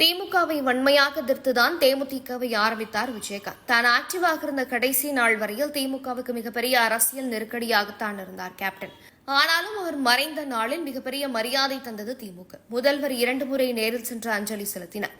திமுகவை வன்மையாக எதிர்த்துதான் தேமுதிகவை ஆரம்பித்தார் விஜயகாந்த். தான் ஆக்டிவாக இருந்த கடைசி நாள் வரையில் திமுகவுக்கு மிகப்பெரிய அரசியல் நெருக்கடியாகத்தான் இருந்தார் கேப்டன். ஆனாலும் அவர் மறைந்த நாளில் மிகப்பெரிய மரியாதை தந்தது திமுக. முதல்வர் இரண்டு முறை நேரில் சென்று அஞ்சலி செலுத்தினார்.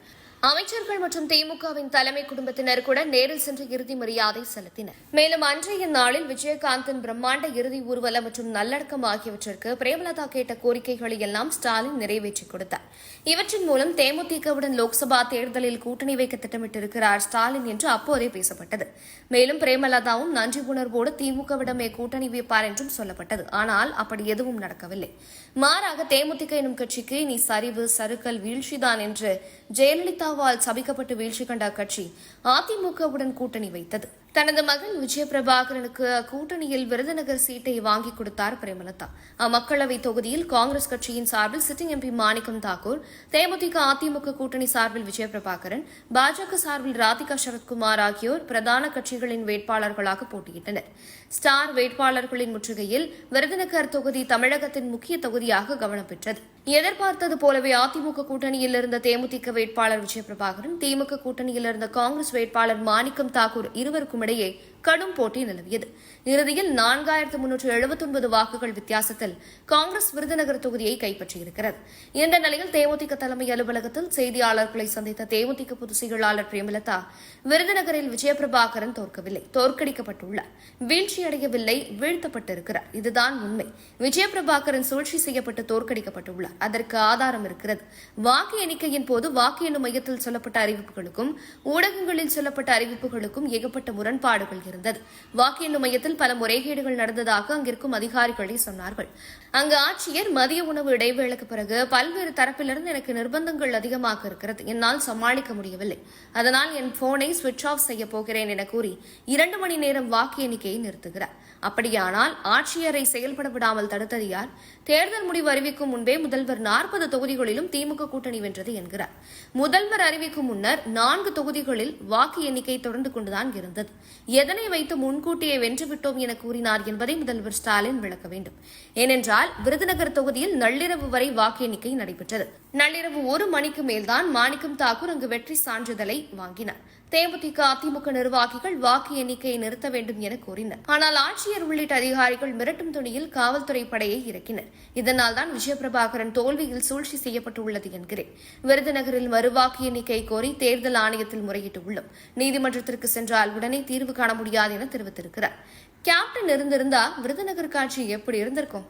அமைச்சர்கள் மற்றும் திமுகவின் தலைமை குடும்பத்தினர் கூட நேரில் சென்று இறுதி மரியாதை செலுத்தினர். மேலும் அன்றைய நாளில் விஜயகாந்தின் பிரம்மாண்ட இறுதி ஊர்வலம் மற்றும் நல்லடக்கம் ஆகியவற்றிற்கு பிரேமலதா கேட்ட கோரிக்கைகளை எல்லாம் ஸ்டாலின் நிறைவேற்றி கொடுத்தார். இவற்றின் மூலம் தேமுதிகவுடன் லோக்சபா தேர்தலில் கூட்டணி வைக்க திட்டமிட்டிருக்கிறார் ஸ்டாலின் என்று அப்போதே பேசப்பட்டது. மேலும் பிரேமலதாவும் நன்றி உணர்வோடு திமுகவிடமே கூட்டணி வைப்பார் என்றும் சொல்லப்பட்டது. ஆனால் அப்படி எதுவும் நடக்கவில்லை. மாறாக தேமுதிக எனும் கட்சிக்கு நீ சரிவு சறுக்கல் வீழ்ச்சிதான் என்று ஜெயலலிதா ஜெயலலிதாவால் சபிக்கப்பட்டு வீழ்ச்சி கண்ட அக்கட்சி அதிமுகவுடன் கூட்டணி வைத்தது. தனது மகன் விஜய பிரபாகரனுக்கு கூட்டணியில் விருதுநகர் சீட்டை வாங்கி கொடுத்தார் பிரேமலதா. அம்மக்களவை தொகுதியில் காங்கிரஸ் கட்சியின் சார்பில் சிட்டிங் எம்பி மாணிக்கம் தாக்கூர் தேமுதிக அதிமுக கூட்டணி சார்பில் விஜய பிரபாகரன் பாஜக சார்பில் ராதிகா சரத்குமார் ஆகியோர் பிரதான கட்சிகளின் வேட்பாளர்களாக போட்டியிட்டனர். ஸ்டார் வேட்பாளர்களின் முற்றுகையில் விருதுநகர் தொகுதி தமிழகத்தின் முக்கிய தொகுதியாக கவனம் பெற்றது. எதிர்பார்த்தது போலவே அதிமுக கூட்டணியில் இருந்த தேமுதிக வேட்பாளர் விஜயபிரபாகரன் திமுக கூட்டணியில் இருந்த காங்கிரஸ் வேட்பாளர் மாணிக்கம் தாக்கூர் இருவருக்கும் இடையே கடும் போட்டி நிலவியது. இறுதியில் நான்காயிரத்து முன்னூற்று எழுபத்தி ஒன்பது வாக்குகள் வித்தியாசத்தில் காங்கிரஸ் விருதுநகர் தொகுதியை கைப்பற்றியிருக்கிறது. இந்த நிலையில் தேமுதிக தலைமை அலுவலகத்தில் செய்தியாளர்களை சந்தித்த தேமுதிக பொதுச் செயலாளர் பிரேமலதா விருதுநகரில் விஜயபிரபாகரன் தோற்கவில்லை தோற்கடிக்கப்பட்டுள்ளார். வீழ்ச்சியடையவில்லை வீழ்த்தப்பட்டிருக்கிறார். இதுதான் உண்மை. விஜயபிரபாகரன் சூழ்ச்சி செய்யப்பட்டு தோற்கடிக்கப்பட்டுள்ளார். அதற்கு ஆதாரம் இருக்கிறது. வாக்கு எண்ணிக்கையின் போது வாக்கு எண்ணும் மையத்தில் சொல்லப்பட்ட அறிவிப்புகளுக்கும் ஊடகங்களில் சொல்லப்பட்ட அறிவிப்புகளுக்கும் ஏகப்பட்ட முரண்பாடுகள் இருந்தது வாக்கு எண்ணும் மையத்தில் பல முறைகேடுகள் நடந்ததாக அங்கிருக்கும் அதிகாரிகளே சொன்னார்கள். அங்கு ஆட்சியர் மதிய உணவு இடைவேளைக்கு பிறகு பல்வேறு தரப்பிலிருந்து எனக்கு நிர்பந்தங்கள் அதிகமாக இருக்கிறது. என்னால் சமாளிக்க முடியவில்லை. அதனால் என் போனை சுவிட்ச் ஆஃப் செய்ய போகிறேன் என கூறி இரண்டு மணி நேரம் வாக்கு எண்ணிக்கையை நிறுத்துகிறார். அப்படியானால் ஆட்சியரை செயல்பட விடாமல் தடுத்தது யார்? தேர்தல் முடிவு அறிவிக்கும் முன்பே முதல்வர் நாற்பது தொகுதிகளிலும் திமுக கூட்டணி வென்றது என்கிறார். முதல்வர் அறிவிக்கும் முன்னர் நான்கு தொகுதிகளில் வாக்கு எண்ணிக்கை தொடர்ந்து கொண்டுதான் இருந்தது. எதனை வைத்து முன்கூட்டியே வென்றுவிட்டோம் என கூறினார் என்பதை முதல்வர் ஸ்டாலின் விளக்க வேண்டும். ஏனென்றால் விருதுநகர் தொகுதியில் நள்ளிரவு வரை வாக்கு எண்ணிக்கை நடைபெற்றது. நள்ளிரவு ஒரு மணிக்கு மேல்தான் மாணிக்கம் தாக்கூர் அங்கு வெற்றி சான்றிதழை வாங்கினார். தேமுதிக அதிமுக நிர்வாகிகள் வாக்கு எண்ணிக்கையை நிறுத்த வேண்டும் என கோரினர் ஆனால் ஆட்சி ஆட்சியர் உள்ளிட்ட அதிகாரிகள் மிரட்டும் துணியில் காவல்துறை படையை இறக்கினர். இதனால் தான் விஜயபிரபாகரன் தோல்வியில் சூழ்ச்சி செய்யப்பட்டுள்ளது என்கிறேன். விருதுநகரில் மறுவாக்கு எண்ணிக்கை கோரி தேர்தல் ஆணையத்தில் முறையிட்டுள்ளோம் நீதிமன்றத்திற்கு சென்றால் உடனே தீர்வு காண முடியாது என தெரிவித்திருக்கிறார். கேப்டன் இருந்திருந்தா விருதுநகர் காட்சி எப்படி இருந்திருக்கும்?